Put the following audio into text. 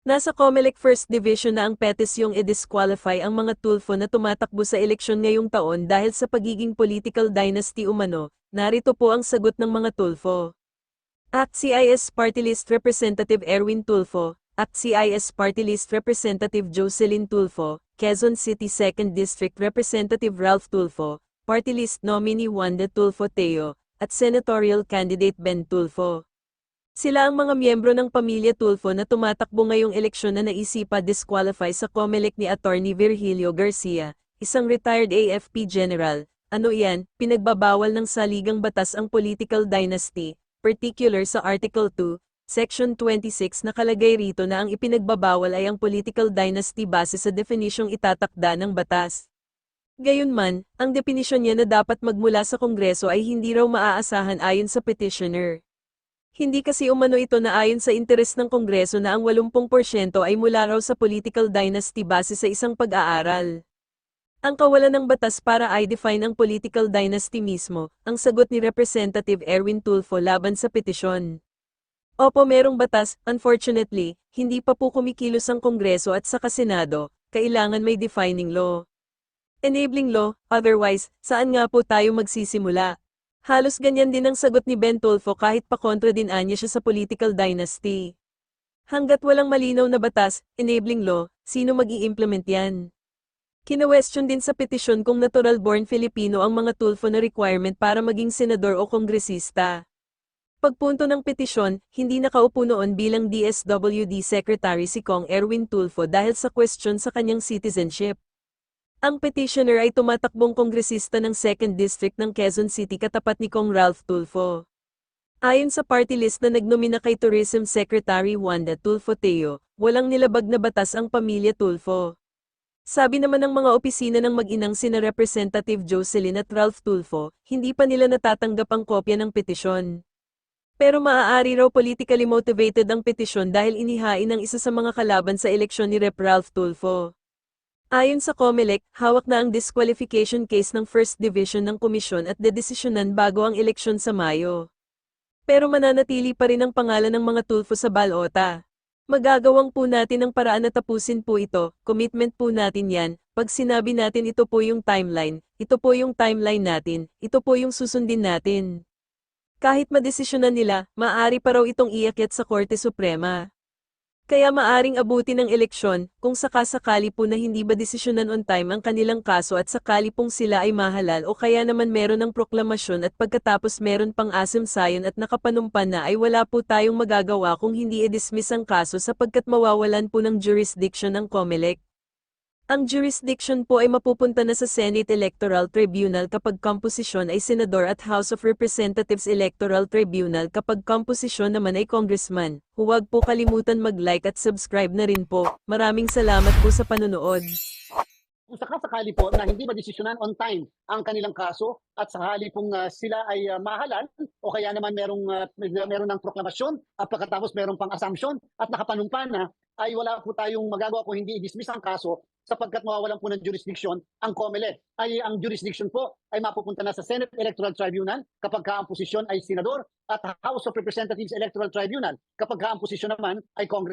Nasa Comelec First Division na ang petisyong i-disqualify ang mga tulfo na tumatakbo sa eleksyon ngayong taon dahil sa pagiging political dynasty umano, narito po ang sagot ng mga tulfo. Act CIS Party List Representative Erwin Tulfo, Act CIS Party List Representative Jocelyn Tulfo, Quezon City 2nd District Representative Ralph Tulfo, Party List Nominee Wanda Tulfo Teo, at Senatorial Candidate Ben Tulfo. Sila ang mga miyembro ng pamilya Tulfo na tumatakbo ngayong eleksyon na naisipa disqualify sa COMELEC ni Attorney Virgilio Garcia, isang retired AFP general. Ano yan, pinagbabawal ng saligang batas ang political dynasty, particular sa Article 2, Section 26 nakalagay rito na ang ipinagbabawal ay ang political dynasty base sa definisyong itatakda ng batas. Gayunman, ang definisyon niya na dapat magmula sa Kongreso ay hindi raw maaasahan ayon sa petitioner. Hindi kasi umano ito na ayon sa interes ng Kongreso na ang 80% ay mula raw sa political dynasty base sa isang pag-aaral. Ang kawalan ng batas para i-define ang political dynasty mismo, ang sagot ni Representative Erwin Tulfo laban sa petisyon. Opo merong batas, unfortunately, hindi pa po kumikilos ang Kongreso at sa Senado, kailangan may defining law. Enabling law, otherwise, saan nga po tayo magsisimula? Halos ganyan din ang sagot ni Ben Tulfo kahit pa kontra din anya siya sa political dynasty. Hanggat walang malinaw na batas, enabling law, sino mag implement yan? Kinewestiyon din sa petisyon kung natural-born Filipino ang mga Tulfo na requirement para maging senador o kongresista. Pagpunto ng petisyon, hindi nakaupo noon bilang DSWD Secretary si Kong Erwin Tulfo dahil sa question sa kanyang citizenship. Ang petitioner ay tumatakbong kongresista ng 2nd District ng Quezon City katapat ni Kong Ralph Tulfo. Ayon sa party list na nagnomina kay Tourism Secretary Wanda Tulfo Teo, walang nilabag na batas ang pamilya Tulfo. Sabi naman ng mga opisina ng mag-inang sina Representative Jocelyn at Ralph Tulfo, hindi pa nila natatanggap ang kopya ng petisyon. Pero maaari raw politically motivated ang petisyon dahil inihain ng isa sa mga kalaban sa eleksyon ni Rep. Ralph Tulfo. Ayon sa COMELEC, hawak na ang disqualification case ng First Division ng komisyon at dedesisyonan bago ang eleksyon sa Mayo. Pero mananatili pa rin ang pangalan ng mga Tulfo sa balota. Magagawang po natin ang paraan na tapusin po ito, commitment po natin yan, pag sinabi natin ito po yung timeline, ito po yung timeline natin, ito po yung susundin natin. Kahit madesisyonan nila, maaari pa raw itong iakyat sa Korte Suprema. Kaya maaring abutin ng eleksyon, kung sakasakali po na hindi ba desisyonan on time ang kanilang kaso at sakali pong sila ay mahalal o kaya naman meron ng proklamasyon at pagkatapos meron pang asim sayon at nakapanumpa na ay wala po tayong magagawa kung hindi i-dismiss ang kaso sapagkat mawawalan po ng jurisdiction ang COMELEC. Ang jurisdiction po ay mapupunta na sa Senate Electoral Tribunal kapag komposisyon ay Senador at House of Representatives Electoral Tribunal kapag komposisyon naman ay Congressman. Huwag po kalimutan mag-like at subscribe na rin po. Maraming salamat po sa panonood. kung sakasakali po na hindi madesisyonan on time ang kanilang kaso at sakali pong uh, sila ay uh, mahalal o kaya naman merong uh, meron ng proklamasyon at pagkatapos merong pang assumption at nakapanumpa na ay wala po tayong magagawa kung hindi i-dismiss ang kaso sapagkat mawawalan po ng jurisdiction ang COMELEC. Ay ang jurisdiction po ay mapupunta na sa Senate Electoral Tribunal kapag ka ang posisyon ay senador at House of Representatives Electoral Tribunal kapag ka ang posisyon naman ay Congress